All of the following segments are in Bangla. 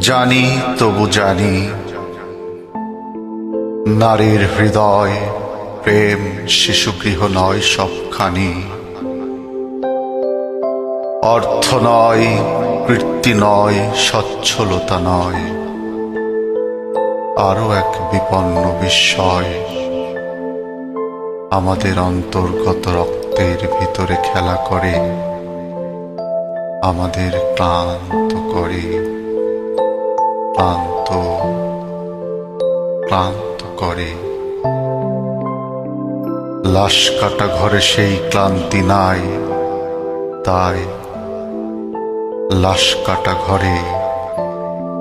জানি, তবু জানি। নারীর হৃদয়, প্রেম, শিশুগৃহ নয় সবখানি। অর্থ নয় কীর্তি নয়, সচ্ছলতা নয়। আরও এক বিপন্ন বিস্ময়। আমাদের অন্তর্গত রক্তের ভিতরে খেলা করে, আমাদের ক্লান্ত করে। ক্লান্ত ক্লান্ত করে। লাশ কাটা ঘরে সেই ক্লান্তি নাই, তাই লাশ কাটা ঘরে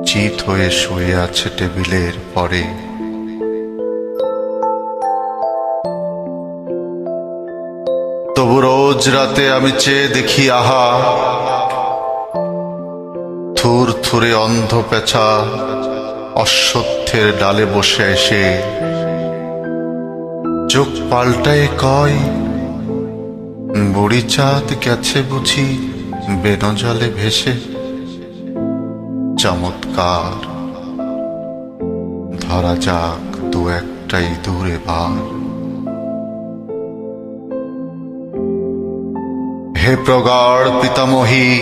চিত হয়ে শুয়ে আছে টেবিলের পরে। তবু রোজ রাতে আমি চেয়ে দেখি, আহা থুর থুরে অন্ধ পেঁচা অশ্বত্থের ডালে বসে এসে চোখ পাল্টায় কয় বুড়ি চাঁদ গেছে বুঝি বেনজলে ভেসে। চমৎকার। ধরা যাক দু একটাই দূরে বার হে প্রগাঢ় পিতামহী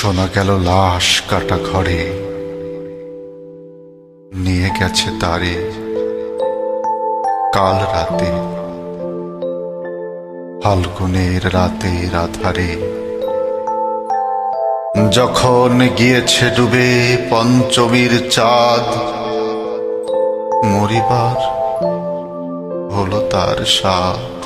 শোনা গেল লাশ কাটা ঘরে। নিয়ে গেছে তারে। কাল রাতে। ফাল্গুনের রাতে রাধারে। যখন গিয়েছে ডুবে পঞ্চমীর চাঁদ, মরিবার হলো তার স্বাদ।